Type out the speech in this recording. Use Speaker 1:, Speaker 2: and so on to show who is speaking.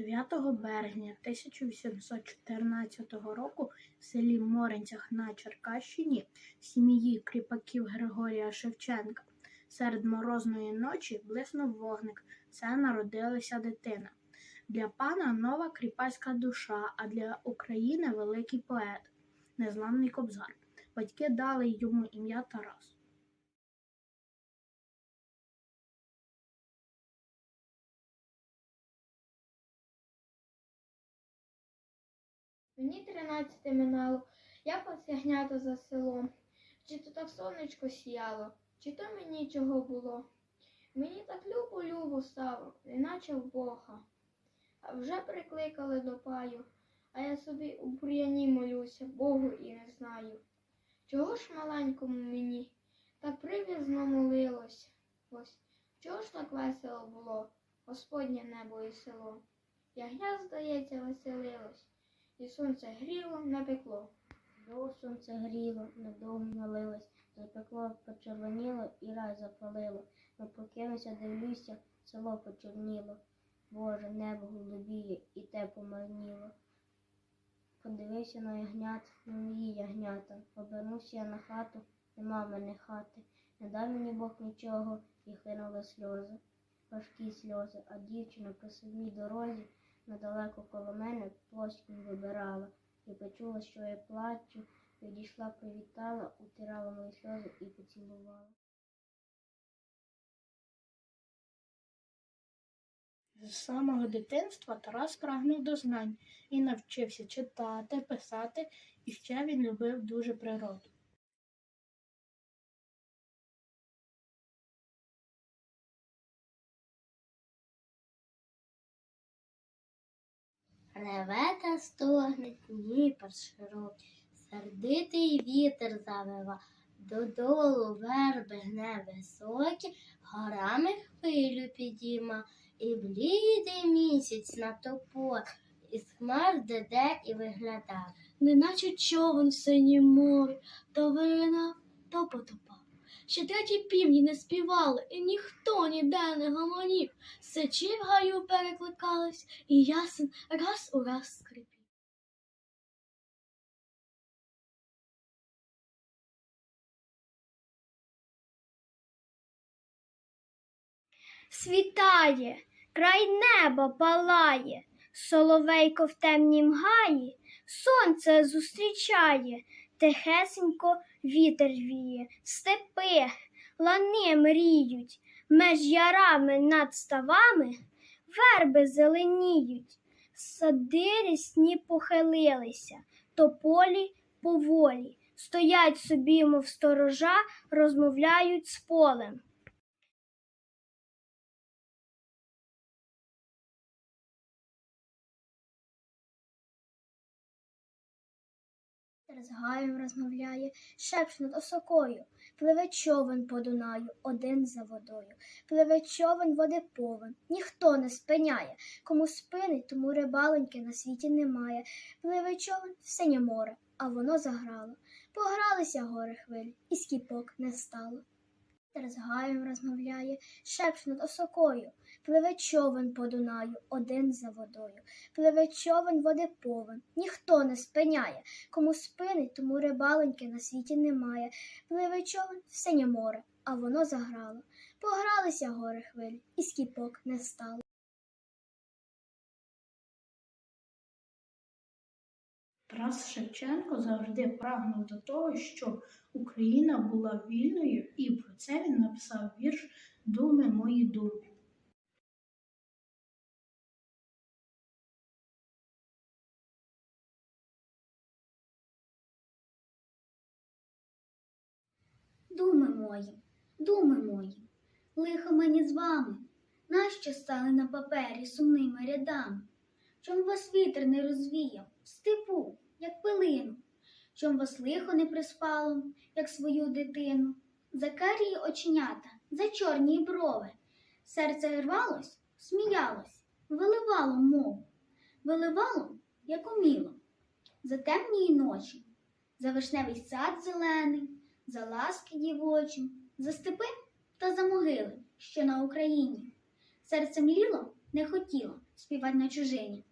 Speaker 1: 9 березня 1814 року в селі Моринцях на Черкащині сім'ї кріпаків Григорія Шевченка серед морозної ночі блиснув вогник. Це народилася дитина. Для пана нова кріпацька душа, а для України великий поет, незламний кобзар. Батьки дали йому ім'я Тарас.
Speaker 2: Мені тринадцяте минало, я посягнято за селом. Чи то так сонечко сіяло, чи то мені чого було. Мені так любо-любо стало, неначе в Бога. А вже прикликали до паю, а я собі у бур'яні молюся, Богу і не знаю. Чого ж маленькому мені так прив'язно молилось? Ось, чого ж так весело було, Господнє небо і село? Ягня, здається, веселилось. І сонце гріло, напекло.
Speaker 3: Довго сонце гріло, недовго налилось, запекло, почервоніло і рай запалило. Но покинуся, дивлюся, село почорніло. Боже, небо голубіє і те помарніло. Подивився на ягнят, на мої ягнята. Обернувся я на хату, нема мене хати. Не дав мені Бог нічого, і хлинули сльози. Важкі сльози, а дівчина по самій дорозі недалеко коло мене плоскінь вибирала. І почула, що я плачу, підійшла, привітала, утирала мої сльози і поцілувала.
Speaker 1: З самого дитинства Тарас прагнув до знань і навчився читати, писати, і ще він любив дуже природу.
Speaker 3: Реве та стогне Дніпр широкий, сердитий вітер завива, додолу верби гне високі, горами хвилю підійма, і блідий місяць на топор, із хмар деде і виглядав.
Speaker 4: неначе човен в синім то виринав, то потопав. Ще треті півні не співали, і ніхто ніде не гомонів. Сечі в гаю перекликались, і ясен раз у раз скрипів.
Speaker 5: Світає, край неба палає, соловейко в темнім гаї, сонце зустрічає, тихесенько вітер віє, степи, лани мріють, меж ярами над ставами, верби зеленіють, сади рісні похилилися, тополі поволі, стоять собі, мов сторожа, розмовляють з полем. З гаєм розмовляє, шепш над осокою, пливе човен по Дунаю, один за водою, пливе човен води повен, ніхто не спиняє, кому спинить, тому рибаленьки на світі немає. Пливе човен в синє море, а воно заграло. Погралися гори хвилі, і скіпок не стало. Вітер з гаєм розмовляє, шепш над осокою, пливе човен по Дунаю, один за водою, пливе човен води повен, ніхто не спиняє, кому спинить, тому рибаленьки на світі немає. Пливе човен в синє море, а воно заграло. Погралися гори хвилі, і скіпок не стало.
Speaker 1: Тарас Шевченко завжди прагнув до того, щоб Україна була вільною, і про це він написав вірш Думи мої думи.
Speaker 5: Думи мої, думи мої, лихо мені з вами, нащо стали на папері сумними рядами? Чом вас вітер не розвіяв в степу, пилину, чом вас лихо не приспало, як свою дитину, за карії оченята, за чорні брови, серце рвалось, сміялось, виливало мову, виливало, як уміло, за темні ночі, за вишневий сад зелений за ласки дівочі, за степи та за могили, що на Україні. Серце мліло, не хотіло
Speaker 6: співати на чужині.